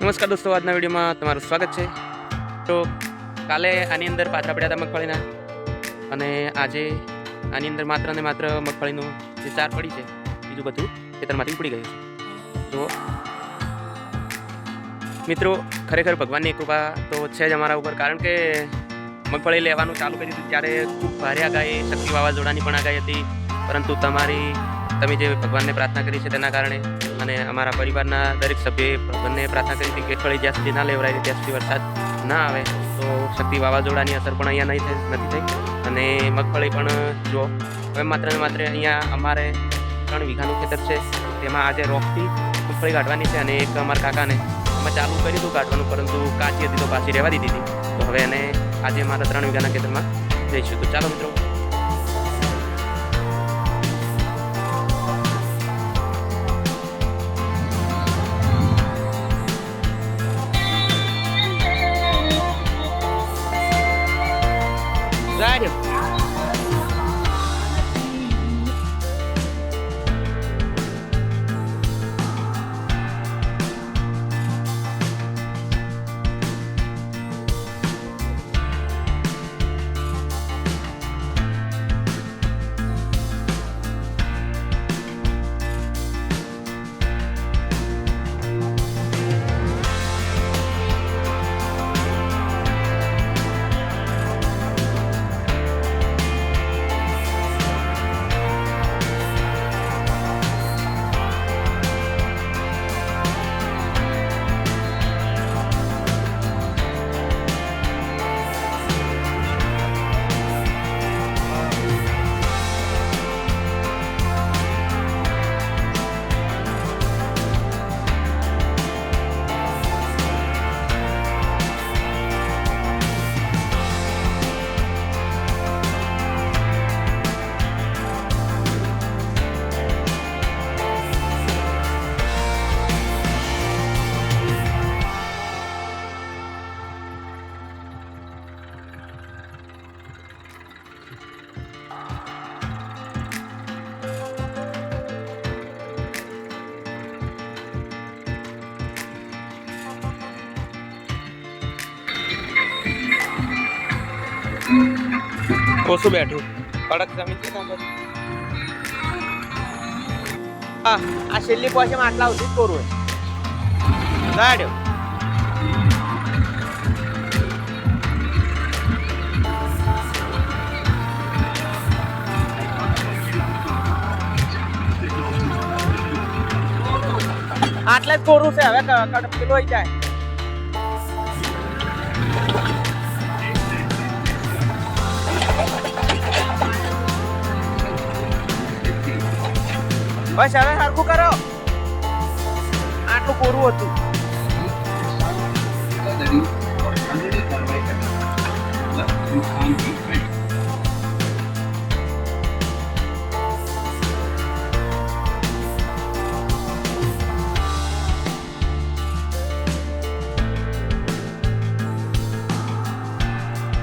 નમસ્કાર દોસ્તો, આજના વિડીયોમાં તમારું સ્વાગત છે. તો કાલે આની અંદર પાછા પડ્યા હતા મગફળીના અને આજે આની અંદર માત્ર ને માત્ર મગફળીનું જે ચાર પડી છે, બીજું બધું ખેતરમાંથી ઉપડી ગયું છે. તો મિત્રો, ખરેખર ભગવાનની કૃપા તો છે જ અમારા ઉપર, કારણ કે મગફળી લેવાનું ચાલુ કરી દીધું ત્યારે ખૂબ ભારે આગાહી, શક્તિ વાવાઝોડાની પણ આગાહી હતી. પરંતુ તમારી તમે જે ભગવાનને પ્રાર્થના કરી છે તેના કારણે અને અમારા પરિવારના દરેક સભ્યએ ભગવાનને પ્રાર્થના કરી હતી કે અઠવાડિયે જ્યાં સુધી ના લેવડાય ત્યાં સુધી વરસાદ ના આવે, તો શક્તિ વાવાઝોડાની અસર પણ અહીંયા નહીં નથી થઈ. અને મગફળી પણ જો હવે માત્ર ને માત્ર અહીંયા અમારે ત્રણ વીઘાનું ખેતર છે, તેમાં આજે રોકથી મગફળી કાઢવાની છે અને એક અમારા કાકાને અમે ચાલુ કરી હતું કાઢવાનું, પરંતુ કાચી હતી તો પાછી રહેવા દીધી હતી. તો હવે એને આજે મારા ત્રણ વીઘાના ખેતરમાં જઈશું. તો ચાલો મિત્રો ઓછું બેઠું. કડક જમીન છે હા આ છેલ્લી પોશમાં આટલા સુધી જ કોરું હોય. ગાડ્યો. આટલે જ કોરું છે, હવે કડક પેલું જાય. બસ હવે સરખું કરો આટલું કોરું હતું કરવી.